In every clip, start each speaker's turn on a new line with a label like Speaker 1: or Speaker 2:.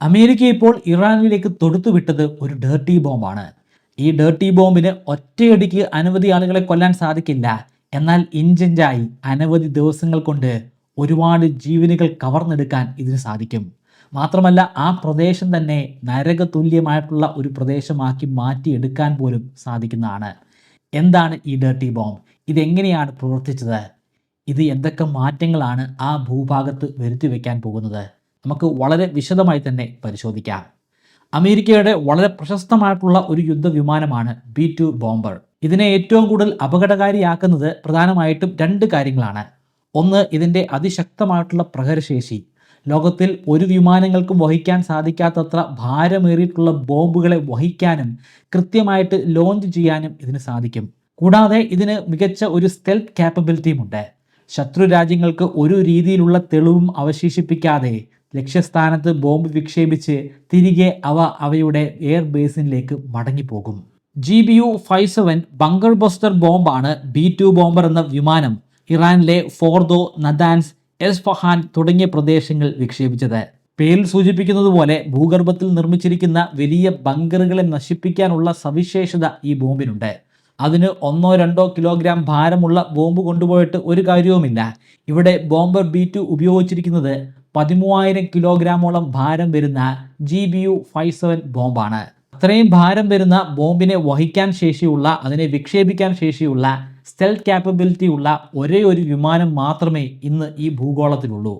Speaker 1: America ഇപ്പോൾ ഇറാനിലേക്ക് തൊടുത്തുവിട്ടത് ഒരു dirty ബോംബാണ് ഈ ഡേർട്ടി ബോംബിന് ഒറ്റയടിക്ക് അനവധി ആളുകളെ കൊല്ലാൻ സാധിക്കില്ല. എന്നാൽ ഇഞ്ചിഞ്ചായി അനവധി ദിവസങ്ങൾ കൊണ്ട് ഒരുപാട് ജീവനുകൾ കവർന്നെടുക്കാൻ ഇതിന് സാധിക്കും. മാത്രമല്ല ആ പ്രദേശം തന്നെ നരകതുല്യമായിട്ടുള്ള ഒരു പ്രദേശമാക്കി മാറ്റിയെടുക്കാൻ പോലും സാധിക്കുന്നതാണ്. എന്താണ് ഈ ഡേർട്ടി ബോംബ് ഇതെങ്ങനെയാണ് പ്രവർത്തിച്ചത്? ഇത് എന്തൊക്കെ മാറ്റങ്ങളാണ് ആ ഭൂഭാഗത്ത് വരുത്തി വയ്ക്കാൻ പോകുന്നത്? നമുക്ക് വളരെ വിശദമായി തന്നെ പരിശോധിക്കാം. അമേരിക്കയുടെ വളരെ പ്രശസ്തമായിട്ടുള്ള ഒരു യുദ്ധവിമാനമാണ് ബി ടു ബോംബർ. ഇതിനെ ഏറ്റവും കൂടുതൽ അപകടകാരിയാക്കുന്നത് പ്രധാനമായിട്ടും രണ്ട് കാര്യങ്ങളാണ്. ഒന്ന് ഇതിന്റെ അതിശക്തമായിട്ടുള്ള പ്രഹരശേഷി. ലോകത്തിൽ ഒരു വിമാനങ്ങൾക്കും വഹിക്കാൻ സാധിക്കാത്തത്ര ഭാരമേറിയിട്ടുള്ള ബോംബുകളെ വഹിക്കാനും കൃത്യമായിട്ട് ലോഞ്ച് ചെയ്യാനും ഇതിന് സാധിക്കും. കൂടാതെ ഇതിന് മികച്ച ഒരു സ്റ്റെൽത്ത് ക്യാപ്പബിലിറ്റിയും ഉണ്ട്. ശത്രു രാജ്യങ്ങൾക്ക് ഒരു രീതിയിലുള്ള തെളിവും അവശേഷിപ്പിക്കാതെ ലക്ഷ്യസ്ഥാനത്ത് ബോംബ് വിക്ഷേപിച്ച് തിരികെ അവ അവയുടെ എയർ ബേസിനിലേക്ക് മടങ്ങിപ്പോകും. G B U five seven bunker buster ബോംബാണ് B two bomber എന്ന വിമാനം ഇറാനിലെ ഫോർദോ നദാൻസ് എസ് ഫഹാൻ തുടങ്ങിയ പ്രദേശങ്ങൾ വിക്ഷേപിച്ചത്. പേരിൽ സൂചിപ്പിക്കുന്നത് പോലെ ഭൂഗർഭത്തിൽ നിർമ്മിച്ചിരിക്കുന്ന വലിയ ബങ്കറുകളെ നശിപ്പിക്കാനുള്ള സവിശേഷത ഈ ബോംബിനുണ്ട്. അതിന് ഒന്നോ രണ്ടോ കിലോഗ്രാം ഭാരമുള്ള ബോംബ് കൊണ്ടുപോയിട്ട് ഒരു കാര്യവുമില്ല. ഇവിടെ ബോംബർ ബി ടു ഉപയോഗിച്ചിരിക്കുന്നത് പതിമൂവായിരം കിലോഗ്രാമോളം ഭാരം വരുന്ന G B U five seven ബോംബാണ്. അത്രയും ഭാരം വരുന്ന ബോംബിനെ വഹിക്കാൻ ശേഷിയുള്ള അതിനെ വിക്ഷേപിക്കാൻ ശേഷിയുള്ള സ്റ്റെൽ ക്യാപ്പബിലിറ്റി ഉള്ള ഒരേ ഒരു വിമാനം മാത്രമേ ഇന്ന് ഈ ഭൂഗോളത്തിലുള്ളൂ.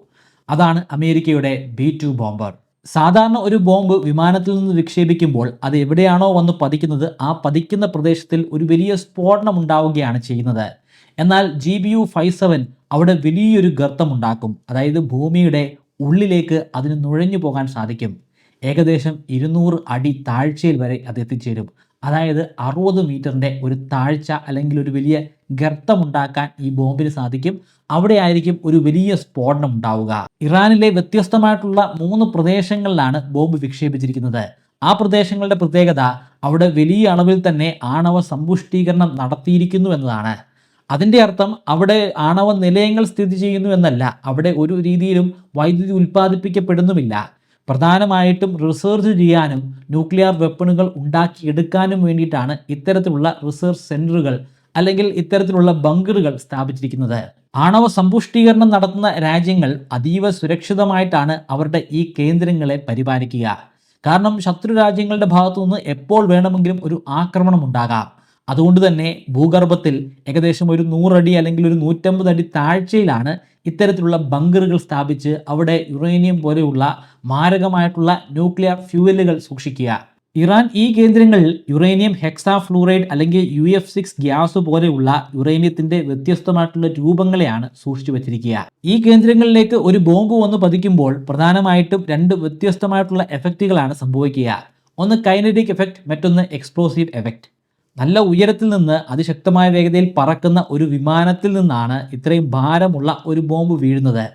Speaker 1: അതാണ് അമേരിക്കയുടെ ബി ടു ബോംബർ. സാധാരണ ഒരു ബോംബ് വിമാനത്തിൽ നിന്ന് വിക്ഷേപിക്കുമ്പോൾ അത് എവിടെയാണോ വന്ന് പതിക്കുന്നത് ആ പതിക്കുന്ന പ്രദേശത്തിൽ ഒരു വലിയ സ്ഫോടനം ഉണ്ടാവുകയാണ് ചെയ്യുന്നത്. എന്നാൽ G B U five seven അവിടെ വലിയൊരു ഗർത്തമുണ്ടാക്കും അതായത് ഭൂമിയുടെ ഉള്ളിലേക്ക് അതിന് നുഴഞ്ഞു പോകാൻ സാധിക്കും. ഏകദേശം ഇരുന്നൂറ് അടി താഴ്ചയിൽ വരെ അത് എത്തിച്ചേരും. അതായത് അറുപത് മീറ്ററിന്റെ ഒരു താഴ്ച അല്ലെങ്കിൽ ഒരു വലിയ ഗർത്തമുണ്ടാക്കാൻ ഈ ബോംബിന് സാധിക്കും. അവിടെ ആയിരിക്കും ഒരു വലിയ സ്ഫോടനം ഉണ്ടാവുക. ഇറാനിലെ വ്യത്യസ്തമായിട്ടുള്ള മൂന്ന് പ്രദേശങ്ങളിലാണ് ബോംബ് വിക്ഷേപിച്ചിരിക്കുന്നത്. ആ പ്രദേശങ്ങളുടെ പ്രത്യേകത അവിടെ വലിയ അളവിൽ തന്നെ ആണവ സമ്പുഷ്ടീകരണം നടത്തിയിരിക്കുന്നു എന്നതാണ്. അതിന്റെ അർത്ഥം അവിടെ ആണവ നിലയങ്ങൾ സ്ഥിതി ചെയ്യുന്നു എന്നല്ല. അവിടെ ഒരു രീതിയിലും വൈദ്യുതി ഉൽപ്പാദിപ്പിക്കപ്പെടുന്നുമില്ല. പ്രധാനമായിട്ടും റിസർച്ച് ചെയ്യാനും ന്യൂക്ലിയർ വെപ്പണുകൾ ഉണ്ടാക്കിയെടുക്കാനും വേണ്ടിയിട്ടാണ് ഇത്തരത്തിലുള്ള റിസർച്ച് സെന്ററുകൾ അല്ലെങ്കിൽ ഇത്തരത്തിലുള്ള ബങ്കറുകൾ സ്ഥാപിച്ചിരിക്കുന്നത്. ആണവ സമ്പുഷ്ടീകരണം നടത്തുന്ന രാജ്യങ്ങൾ അതീവ സുരക്ഷിതമായിട്ടാണ് അവരുടെ ഈ കേന്ദ്രങ്ങളെ പരിപാലിക്കുക. കാരണം ശത്രു രാജ്യങ്ങളുടെ ഭാഗത്തു നിന്ന് എപ്പോൾ വേണമെങ്കിലും ഒരു ആക്രമണം ഉണ്ടാകാം. അതുകൊണ്ട് തന്നെ ഭൂഗർഭത്തിൽ ഏകദേശം ഒരു നൂറടി അല്ലെങ്കിൽ ഒരു നൂറ്റമ്പത് അടി താഴ്ചയിലാണ് ഇത്തരത്തിലുള്ള ബങ്കറുകൾ സ്ഥാപിച്ച് അവിടെ യുറേനിയം പോലെയുള്ള മാരകമായിട്ടുള്ള ന്യൂക്ലിയർ ഫ്യൂവലുകൾ സൂക്ഷിക്കുക. ഇറാൻ ഈ കേന്ദ്രങ്ങളിൽ യുറേനിയം ഹെക്സാ ഫ്ലൂറൈഡ് അല്ലെങ്കിൽ യു എഫ് സിക്സ് ഗ്യാസ് പോലെയുള്ള യുറേനിയത്തിന്റെ വ്യത്യസ്തമായിട്ടുള്ള രൂപങ്ങളെയാണ് സൂക്ഷിച്ചു വച്ചിരിക്കുക. ഈ കേന്ദ്രങ്ങളിലേക്ക് ഒരു ബോംബ് വന്ന് പതിക്കുമ്പോൾ പ്രധാനമായിട്ടും രണ്ട് വ്യത്യസ്തമായിട്ടുള്ള എഫക്റ്റുകളാണ് സംഭവിക്കുക. ഒന്ന് കൈനറ്റിക് എഫക്റ്റ് മറ്റൊന്ന് എക്സ്പ്ലോസീവ് എഫക്റ്റ്. നല്ല ഉയരത്തിൽ നിന്ന് അതിശക്തമായ വേഗതയിൽ പറക്കുന്ന ഒരു വിമാനത്തിൽ നിന്നാണ് ഇത്രയും ഭാരമുള്ള ഒരു ബോംബ് വീഴുന്നത്.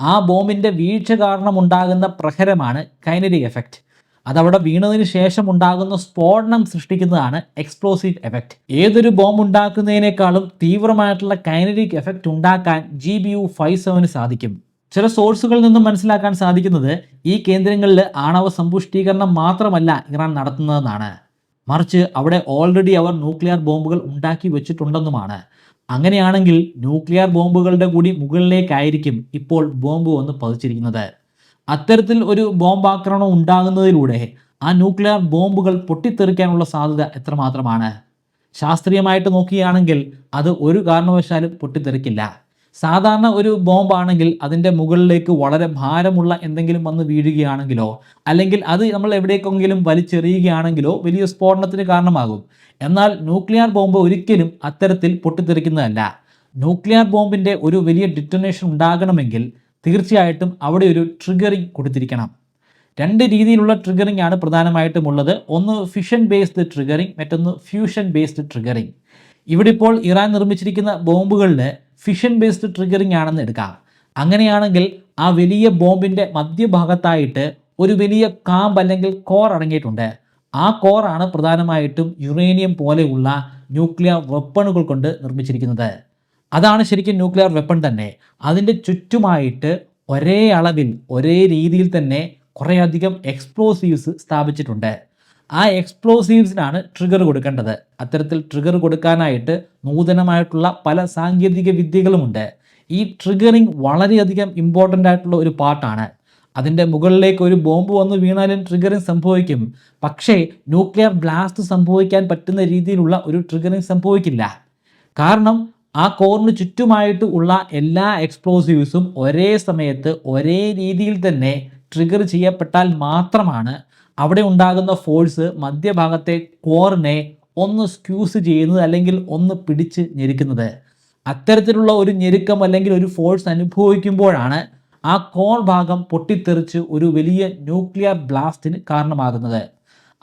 Speaker 1: ആ ബോംബിന്റെ വീഴ്ച കാരണം ഉണ്ടാകുന്ന പ്രഹരമാണ് കൈനറ്റിക് എഫക്റ്റ്. അതവിടെ വീണതിന് ശേഷം ഉണ്ടാകുന്ന സ്ഫോടനം സൃഷ്ടിക്കുന്നതാണ് എക്സ്പ്ലോസീവ് എഫക്റ്റ്. ഏതൊരു ബോംബ് ഉണ്ടാക്കുന്നതിനേക്കാളും തീവ്രമായിട്ടുള്ള കൈനറ്റിക് എഫക്റ്റ് ഉണ്ടാക്കാൻ ജി ബി യു ഫൈവ് സെവന് സാധിക്കും. ചില സോഴ്സുകളിൽ നിന്നും മനസ്സിലാക്കാൻ സാധിക്കുന്നത് ഈ കേന്ദ്രങ്ങളിൽ ആണവ സമ്പുഷ്ടീകരണം മാത്രമല്ല ഇറാൻ നടത്തുന്നതെന്നാണ്. മറിച്ച് അവിടെ ഓൾറെഡി അവർ ന്യൂക്ലിയർ ബോംബുകൾ ഉണ്ടാക്കി വെച്ചിട്ടുണ്ടെന്നുമാണ്. അങ്ങനെയാണെങ്കിൽ ന്യൂക്ലിയർ ബോംബുകളുടെ കൂടി മുകളിലേക്കായിരിക്കും ഇപ്പോൾ ബോംബ് വന്ന് പതിച്ചിരിക്കുന്നത്. അത്തരത്തിൽ ഒരു ബോംബാക്രമണം ഉണ്ടാകുന്നതിലൂടെ ആ ന്യൂക്ലിയർ ബോംബുകൾ പൊട്ടിത്തെറിക്കാനുള്ള സാധ്യത എത്രമാത്രമാണ്? ശാസ്ത്രീയമായിട്ട് നോക്കുകയാണെങ്കിൽ അത് ഒരു കാരണവശാലും പൊട്ടിത്തെറിക്കില്ല. സാധാരണ ഒരു ബോംബാണെങ്കിൽ അതിന്റെ മുകളിലേക്ക് വളരെ ഭാരമുള്ള എന്തെങ്കിലും വന്ന് വീഴുകയാണെങ്കിലോ അല്ലെങ്കിൽ അത് നമ്മൾ എവിടേക്കെങ്കിലും വലിച്ചെറിയുകയാണെങ്കിലോ വലിയ സ്ഫോടനത്തിന് കാരണമാകും. എന്നാൽ ന്യൂക്ലിയർ ബോംബ് ഒരിക്കലും അത്തരത്തിൽ പൊട്ടിത്തെറിക്കുന്നതല്ല. ന്യൂക്ലിയർ ബോംബിന്റെ ഒരു വലിയ ഡിറ്റനേഷൻ ഉണ്ടാകണമെങ്കിൽ തീർച്ചയായിട്ടും അവിടെ ഒരു ട്രിഗറിങ് കൊടുത്തിരിക്കണം. രണ്ട് രീതിയിലുള്ള ട്രിഗറിംഗ് ആണ് പ്രധാനമായിട്ടും ഉള്ളത്. ഒന്ന് ഫിഷൻ ബേസ്ഡ് ട്രിഗറിംഗ് മറ്റൊന്ന് ഫ്യൂഷൻ ബേസ്ഡ് ട്രിഗറിംഗ് ഇവിടെ ഇപ്പോൾ ഇറാൻ നിർമ്മിച്ചിരിക്കുന്ന ബോംബുകളിൽ ഫിഷൻ ബേസ്ഡ് ട്രിഗറിംഗ് ആണെന്ന് എടുക്കാം. അങ്ങനെയാണെങ്കിൽ ആ വലിയ ബോംബിന്റെ മധ്യഭാഗത്തായിട്ട് ഒരു വലിയ കാമ്പ് അല്ലെങ്കിൽ കോർ അടങ്ങിയിട്ടുണ്ട്. ആ കോറാണ് പ്രധാനമായിട്ടും യുറേനിയം പോലെയുള്ള ന്യൂക്ലിയർ വെപ്പണുകൾ കൊണ്ട് നിർമ്മിച്ചിരിക്കുന്നത്. അതാണ് ശരിക്കും ന്യൂക്ലിയർ വെപ്പൺ തന്നെ. അതിന്റെ ചുറ്റുമായിട്ട് ഒരേ അളവിൽ ഒരേ രീതിയിൽ തന്നെ കുറേയധികം എക്സ്പ്ലോസീവ്സ് സ്ഥാപിച്ചിട്ടുണ്ട്. ആ എക്സ്പ്ലോസീവ്സിനാണ് ട്രിഗർ കൊടുക്കേണ്ടത്. അത്തരത്തിൽ ട്രിഗർ കൊടുക്കാനായിട്ട് നൂതനമായിട്ടുള്ള പല സാങ്കേതിക വിദ്യകളുമുണ്ട്. ഈ ട്രിഗറിങ് വളരെയധികം ഇമ്പോർട്ടന്റ് ആയിട്ടുള്ള ഒരു പാർട്ടാണ് അതിന്റെ മുകളിലേക്ക് ഒരു ബോംബ് വന്ന് വീണാലും ട്രിഗറിങ് സംഭവിക്കും. പക്ഷേ ന്യൂക്ലിയർ ബ്ലാസ്റ്റ് സംഭവിക്കാൻ പറ്റുന്ന രീതിയിലുള്ള ഒരു ട്രിഗറിങ് സംഭവിക്കില്ല. കാരണം ആ കോറിന് ചുറ്റുമായിട്ട് ഉള്ള എല്ലാ എക്സ്പ്ലോസീവ്സും ഒരേ സമയത്ത് ഒരേ രീതിയിൽ തന്നെ ട്രിഗർ ചെയ്യപ്പെട്ടാൽ മാത്രമാണ് അവിടെ ഉണ്ടാകുന്ന ഫോഴ്സ് മധ്യഭാഗത്തെ കോറിനെ ഒന്ന് സ്ക്യൂസ് ചെയ്യുന്നത് അല്ലെങ്കിൽ ഒന്ന് പിടിച്ച് ഞെരുക്കുന്നത്. അത്തരത്തിലുള്ള ഒരു ഞെരുക്കം അല്ലെങ്കിൽ ഒരു ഫോഴ്സ് അനുഭവിക്കുമ്പോഴാണ് ആ കോർ ഭാഗം പൊട്ടിത്തെറിച്ച് ഒരു വലിയ ന്യൂക്ലിയർ ബ്ലാസ്റ്റിന് കാരണമാകുന്നത്.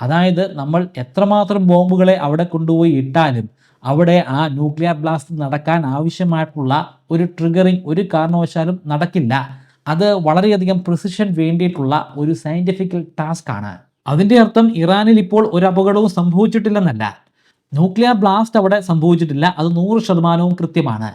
Speaker 1: അതായത് നമ്മൾ എത്രമാത്രം ബോംബുകളെ അവിടെ കൊണ്ടുപോയി ഇട്ടാലും അവിടെ ആ ന്യൂക്ലിയർ ബ്ലാസ്റ്റ് നടക്കാൻ ആവശ്യമായിട്ടുള്ള ഒരു ട്രിഗറിങ് ഒരു കാരണവശാലും നടക്കില്ല. അത് വളരെയധികം പ്രിസിഷൻ വേണ്ടിയിട്ടുള്ള ഒരു സയന്റിഫിക്കൽ ടാസ്ക് ആണ്. അതിന്റെ അർത്ഥം ഇറാനിൽ ഇപ്പോൾ ഒരു അപകടവും സംഭവിച്ചിട്ടില്ലെന്നല്ല. ന്യൂക്ലിയർ ബ്ലാസ്റ്റ് അവിടെ സംഭവിച്ചിട്ടില്ല. അത് നൂറ് ശതമാനവും കൃത്യമാണ്.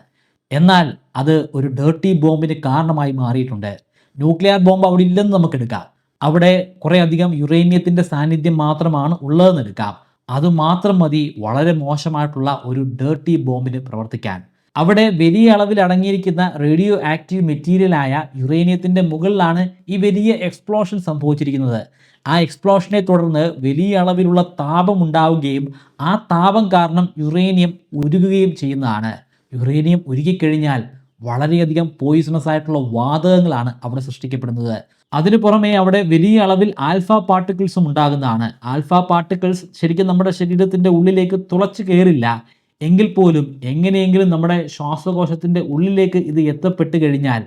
Speaker 1: എന്നാൽ അത് ഒരു ഡേർട്ടി ബോംബിന് കാരണമായി മാറിയിട്ടുണ്ട്. ന്യൂക്ലിയർ ബോംബ് അവിടെ ഇല്ലെന്ന് നമുക്ക് എടുക്കാം. അവിടെ കുറേയധികം യുറേനിയത്തിന്റെ സാന്നിധ്യം മാത്രമാണ് ഉള്ളതെന്ന് എടുക്കാം. അത് മാത്രം മതി വളരെ മോശമായിട്ടുള്ള ഒരു ഡേർട്ടി ബോംബിന് പ്രവർത്തിക്കാൻ. അവിടെ വലിയ അളവിൽ അടങ്ങിയിരിക്കുന്ന റേഡിയോ ആക്റ്റീവ് മെറ്റീരിയലായ യുറേനിയത്തിന്റെ മുകളിലാണ് ഈ വലിയ എക്സ്പ്ലോഷൻ സംഭവിച്ചിരിക്കുന്നത്. ആ എക്സ്പ്ലോഷനെ തുടർന്ന് വലിയ അളവിലുള്ള താപം ഉണ്ടാവുകയും ആ താപം കാരണം യുറേനിയം ഉരുകുകയും ചെയ്യുന്നതാണ്. യുറേനിയം ഉരുകിക്കഴിഞ്ഞാൽ വളരെയധികം പോയിസണസ് ആയിട്ടുള്ള വാതകങ്ങളാണ് അവിടെ സൃഷ്ടിക്കപ്പെടുന്നത്. അതിനു പുറമെ അവിടെ വലിയ അളവിൽ ആൽഫ പാർട്ടിക്കിൾസും ഉണ്ടാകുന്നതാണ്. ആൽഫ പാർട്ടിക്കിൾസ് ശരിക്കും നമ്മുടെ ശരീരത്തിന്റെ ഉള്ളിലേക്ക് തുളച്ചു കയറില്ല. എങ്കിൽ പോലും എങ്ങനെയെങ്കിലും നമ്മുടെ ശ്വാസകോശത്തിന്റെ ഉള്ളിലേക്ക് ഇത് എത്തപ്പെട്ട് കഴിഞ്ഞാൽ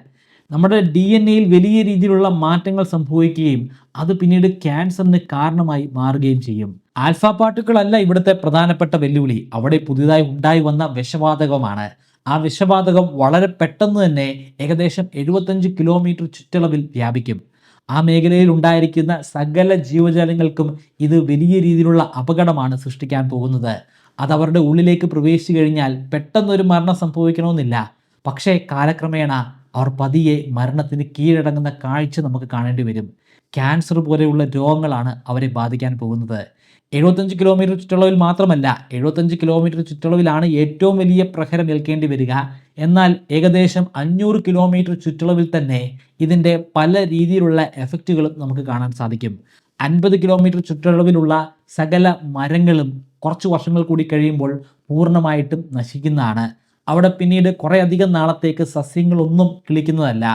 Speaker 1: നമ്മുടെ ഡി എൻ എയിൽ വലിയ രീതിയിലുള്ള മാറ്റങ്ങൾ സംഭവിക്കുകയും അത് പിന്നീട് ക്യാൻസറിന് കാരണമായി മാറുകയും ചെയ്യും. ആൽഫ പാർട്ടിക്കിൾ അല്ല ഇവിടുത്തെ പ്രധാനപ്പെട്ട വെല്ലുവിളി. അവിടെ പുതിയതായി ഉണ്ടായി വന്ന വിഷവാതകമാണ്. ആ വിഷവാതകം വളരെ പെട്ടെന്ന് തന്നെ ഏകദേശം എഴുപത്തഞ്ച് കിലോമീറ്റർ ചുറ്റളവിൽ വ്യാപിക്കും. ആ മേഖലയിൽ ഉണ്ടായിരിക്കുന്ന സകല ജീവജാലങ്ങൾക്കും ഇത് വലിയ രീതിയിലുള്ള അപകടമാണ് സൃഷ്ടിക്കാൻ പോകുന്നത്. അത് അവരുടെ ഉള്ളിലേക്ക് പ്രവേശിച്ചു കഴിഞ്ഞാൽ പെട്ടെന്നൊരു മരണം സംഭവിക്കണമെന്നില്ല. പക്ഷേ കാലക്രമേണ അവർ പതിയെ മരണത്തിന് കീഴടങ്ങുന്ന കാഴ്ച നമുക്ക് കാണേണ്ടി വരും. ക്യാൻസർ പോലെയുള്ള രോഗങ്ങളാണ് അവരെ ബാധിക്കാൻ പോകുന്നത്. എഴുപത്തഞ്ച് കിലോമീറ്റർ ചുറ്റളവിൽ മാത്രമല്ല എഴുപത്തഞ്ച് കിലോമീറ്റർ ചുറ്റളവിലാണ് ഏറ്റവും വലിയ പ്രഹരം ഏൽക്കേണ്ടി വരിക. എന്നാൽ ഏകദേശം അഞ്ഞൂറ് കിലോമീറ്റർ ചുറ്റളവിൽ തന്നെ ഇതിന്റെ പല രീതിയിലുള്ള എഫക്റ്റുകളും നമുക്ക് കാണാൻ സാധിക്കും. അൻപത് കിലോമീറ്റർ ചുറ്റളവിലുള്ള സകല മരങ്ങളും കുറച്ച് വർഷങ്ങൾ കൂടി കഴിയുമ്പോൾ പൂർണമായിട്ടും നശിക്കുന്നതാണ്. അവിടെ പിന്നീട് കുറേയധികം നാളത്തേക്ക് സസ്യങ്ങളൊന്നും കിളിക്കുന്നതല്ല.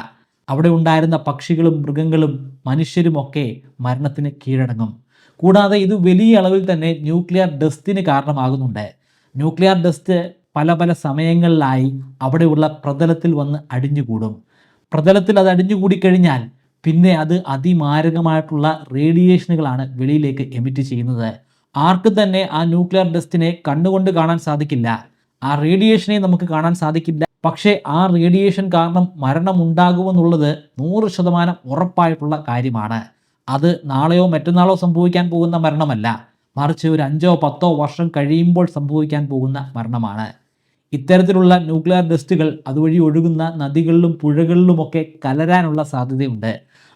Speaker 1: അവിടെ ഉണ്ടായിരുന്ന പക്ഷികളും മൃഗങ്ങളും മനുഷ്യരുമൊക്കെ മരണത്തിന് കീഴടങ്ങും. കൂടാതെ ഇത് വലിയ അളവിൽ തന്നെ ന്യൂക്ലിയർ ഡസ്റ്റിന് കാരണമാകുന്നുണ്ട്. ന്യൂക്ലിയർ ഡസ്റ്റ് പല പല സമയങ്ങളിലായി അവിടെയുള്ള പ്രതലത്തിൽ വന്ന് അടിഞ്ഞുകൂടും. പ്രതലത്തിൽ അത് അടിഞ്ഞുകൂടിക്കഴിഞ്ഞാൽ പിന്നെ അത് അതിമാരകമായിട്ടുള്ള റേഡിയേഷനുകളാണ് വെളിയിലേക്ക് എമിറ്റ് ചെയ്യുന്നത്. ആർക്കും തന്നെ ആ ന്യൂക്ലിയർ ഡസ്റ്റിനെ കണ്ണുകൊണ്ട് കാണാൻ സാധിക്കില്ല. ആ റേഡിയേഷനെ നമുക്ക് കാണാൻ സാധിക്കില്ല. പക്ഷേ ആ റേഡിയേഷൻ കാരണം മരണമുണ്ടാകുമെന്നുള്ളത് നൂറ് ശതമാനം ഉറപ്പായിട്ടുള്ള കാര്യമാണ്. അത് നാളെയോ മറ്റന്നാളോ സംഭവിക്കാൻ പോകുന്ന മരണമല്ല. മറിച്ച് ഒരു അഞ്ചോ പത്തോ വർഷം കഴിയുമ്പോൾ സംഭവിക്കാൻ പോകുന്ന മരണമാണ്. ഇത്തരത്തിലുള്ള ന്യൂക്ലിയർ ഡസ്റ്റുകൾ അതുവഴി ഒഴുകുന്ന നദികളിലും പുഴകളിലുമൊക്കെ കലരാനുള്ള സാധ്യതയുണ്ട്.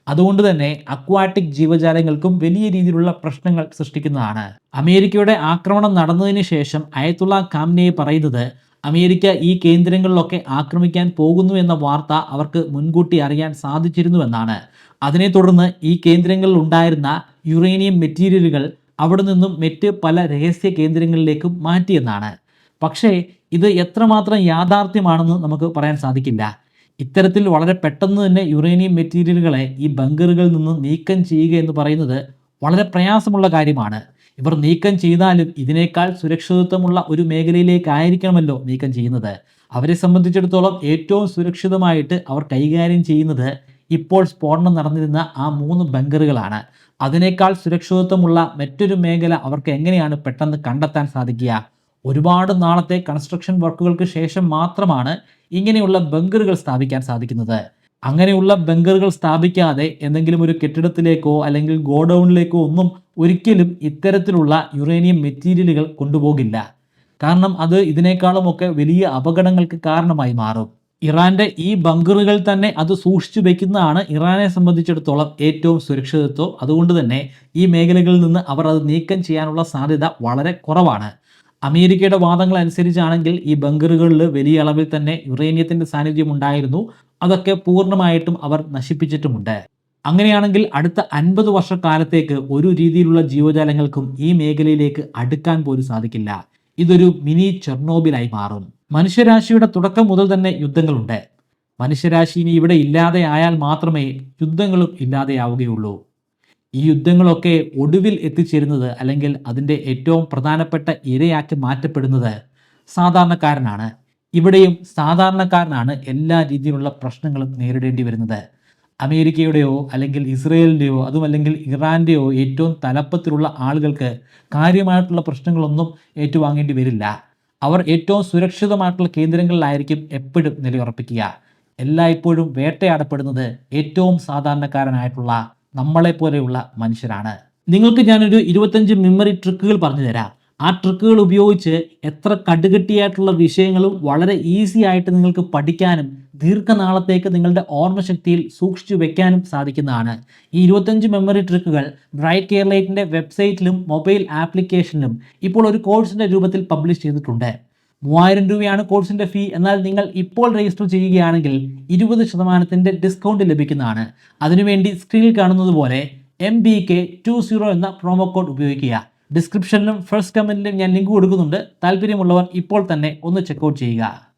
Speaker 1: അതുകൊണ്ട് തന്നെ അക്വാട്ടിക് ജീവജാലങ്ങൾക്കും വലിയ രീതിയിലുള്ള പ്രശ്നങ്ങൾ സൃഷ്ടിക്കുന്നതാണ്. അമേരിക്കയുടെ ആക്രമണം നടന്നതിന് ശേഷം അയത്തുള്ള കാംനെ പറയുന്നത് അമേരിക്ക ഈ കേന്ദ്രങ്ങളിലൊക്കെ ആക്രമിക്കാൻ പോകുന്നു എന്ന വാർത്ത അവർക്ക് മുൻകൂട്ടി അറിയാൻ സാധിച്ചിരുന്നുവെന്നാണ്. അതിനെ തുടർന്ന് ഈ കേന്ദ്രങ്ങളിൽ ഉണ്ടായിരുന്ന യുറേനിയം മെറ്റീരിയലുകൾ അവിടെ നിന്നും മറ്റ് പല രഹസ്യ കേന്ദ്രങ്ങളിലേക്കും മാറ്റിയെന്നാണ്. പക്ഷേ ഇത് എത്രമാത്രം യാഥാർത്ഥ്യമാണെന്ന് നമുക്ക് പറയാൻ സാധിക്കില്ല. ഇത്തരത്തിൽ വളരെ പെട്ടെന്ന് തന്നെ യുറേനിയം മെറ്റീരിയലുകളെ ഈ ബങ്കറുകളിൽ നിന്ന് നീക്കം ചെയ്യുക എന്ന് പറയുന്നത് വളരെ പ്രയാസമുള്ള കാര്യമാണ്. ഇവർ നീക്കം ചെയ്താലും ഇതിനേക്കാൾ സുരക്ഷിതത്വമുള്ള ഒരു മേഖലയിലേക്കായിരിക്കണമല്ലോ നീക്കം ചെയ്യുന്നത്. അവരെ സംബന്ധിച്ചിടത്തോളം ഏറ്റവും സുരക്ഷിതമായിട്ട് അവർ കൈകാര്യം ചെയ്യുന്നത് ഇപ്പോൾ സ്ഫോടനം നടന്നിരുന്ന ആ മൂന്ന് ബങ്കറുകളാണ്. അതിനേക്കാൾ സുരക്ഷിതത്വമുള്ള മറ്റൊരു മേഖല അവർക്ക് എങ്ങനെയാണ് പെട്ടെന്ന് കണ്ടെത്താൻ സാധിക്കുക? ഒരുപാട് നാളത്തെ കൺസ്ട്രക്ഷൻ വർക്കുകൾക്ക് ശേഷം മാത്രമാണ് ഇങ്ങനെയുള്ള ബങ്കറുകൾ സ്ഥാപിക്കാൻ സാധിക്കുന്നത്. അങ്ങനെയുള്ള ബങ്കറുകൾ സ്ഥാപിക്കാതെ എന്തെങ്കിലും ഒരു കെട്ടിടത്തിലേക്കോ അല്ലെങ്കിൽ ഗോഡൗണിലേക്കോ ഒന്നും ഒരിക്കലും ഇത്തരത്തിലുള്ള യുറേനിയം മെറ്റീരിയലുകൾ കൊണ്ടുപോകില്ല. കാരണം അത് ഇതിനേക്കാളുമൊക്കെ വലിയ അപകടങ്ങൾക്ക് കാരണമായി മാറും. ഇറാന്റെ ഈ ബങ്കറുകൾ തന്നെ അത് സൂക്ഷിച്ചു വെക്കുന്നതാണ് ഇറാനെ സംബന്ധിച്ചിടത്തോളം ഏറ്റവും സുരക്ഷിതത്വം. അതുകൊണ്ട് തന്നെ ഈ മേഖലകളിൽ നിന്ന് അവർ അത് നീക്കം ചെയ്യാനുള്ള സാധ്യത വളരെ കുറവാണ്. അമേരിക്കയുടെ വാദങ്ങൾ അനുസരിച്ചാണെങ്കിൽ ഈ ബങ്കറുകളിൽ വലിയ അളവിൽ തന്നെ യുറേനിയത്തിന്റെ സാന്നിധ്യം ഉണ്ടായിരുന്നു. അതൊക്കെ പൂർണമായിട്ടും അവർ നശിപ്പിച്ചിട്ടുമുണ്ട്. അങ്ങനെയാണെങ്കിൽ അടുത്ത അൻപത് വർഷക്കാലത്തേക്ക് ഒരു രീതിയിലുള്ള ജീവജാലങ്ങൾക്കും ഈ മേഖലയിലേക്ക് അടുക്കാൻ പോലും സാധിക്കില്ല. ഇതൊരു മിനി ചെർണോബിലായി മാറും. മനുഷ്യരാശിയുടെ തുടക്കം മുതൽ തന്നെ യുദ്ധങ്ങളുണ്ട്. മനുഷ്യരാശി ഇനി ഇവിടെ ഇല്ലാതെ ആയാൽ മാത്രമേ യുദ്ധങ്ങളും ഇല്ലാതെയാവുകയുള്ളൂ. ഈ യുദ്ധങ്ങളൊക്കെ ഒടുവിൽ എത്തിച്ചേരുന്നത് അല്ലെങ്കിൽ അതിന്റെ ഏറ്റവും പ്രധാനപ്പെട്ട ഇരയാക്കി മാറ്റപ്പെടുന്നത് സാധാരണക്കാരനാണ്. ഇവിടെയും സാധാരണക്കാരനാണ് എല്ലാ രീതിയിലുള്ള പ്രശ്നങ്ങളും നേരിടേണ്ടി വരുന്നത്. അമേരിക്കയുടെയോ അല്ലെങ്കിൽ ഇസ്രയേലിന്റെയോ അതുമല്ലെങ്കിൽ ഇറാന്റെയോ ഏറ്റവും തലപ്പത്തിലുള്ള ആളുകൾക്ക് കാര്യമായിട്ടുള്ള പ്രശ്നങ്ങളൊന്നും ഏറ്റുവാങ്ങേണ്ടി വരില്ല. അവർ ഏറ്റവും സുരക്ഷിതമായിട്ടുള്ള കേന്ദ്രങ്ങളിലായിരിക്കും എപ്പോഴും നിലയുറപ്പിക്കുക. എല്ലായ്പ്പോഴും വേട്ടയാടപ്പെടുന്നത് ഏറ്റവും സാധാരണക്കാരനായിട്ടുള്ള നമ്മളെപ്പോലെയുള്ള മനുഷ്യരാണ്. നിങ്ങൾക്ക് ഞാനൊരു ഇരുപത്തഞ്ച് മെമ്മറി ട്രിക്കുകൾ പറഞ്ഞു തരാം ആ ട്രിക്കുകൾ ഉപയോഗിച്ച് എത്ര കടുകട്ടിയായിട്ടുള്ള വിഷയങ്ങളും വളരെ ഈസി ആയിട്ട് നിങ്ങൾക്ക് പഠിക്കാനും ദീർഘനാളത്തേക്ക് നിങ്ങളുടെ ഓർമ്മശക്തിയിൽ സൂക്ഷിച്ചു വെക്കാനും സാധിക്കുന്നതാണ്. ഈ ഇരുപത്തഞ്ച് മെമ്മറി ട്രിക്കുകൾ ബ്രൈറ്റ് കെയർലൈറ്റിന്റെ വെബ്സൈറ്റിലും മൊബൈൽ ആപ്ലിക്കേഷനിലും ഇപ്പോൾ ഒരു കോഴ്സിന്റെ രൂപത്തിൽ പബ്ലിഷ് ചെയ്തിട്ടുണ്ട്. മൂവായിരം രൂപയാണ് കോഴ്സിന്റെ ഫീ എന്നാൽ നിങ്ങൾ ഇപ്പോൾ രജിസ്റ്റർ ചെയ്യുകയാണെങ്കിൽ ഇരുപത് ശതമാനത്തിന്റെ ഡിസ്കൗണ്ട് ലഭിക്കുന്നതാണ്. അതിനുവേണ്ടി സ്ക്രീനിൽ കാണുന്നത് പോലെ M B K two zero എന്ന പ്രോമോ കോഡ് ഉപയോഗിക്കുക. ഡിസ്ക്രിപ്ഷനിലും ഫസ്റ്റ് കമന്റിലും ഞാൻ ലിങ്ക് കൊടുക്കുന്നുണ്ട്. താല്പര്യമുള്ളവർ ഇപ്പോൾ തന്നെ ഒന്ന് ചെക്ക്ഔട്ട് ചെയ്യുക.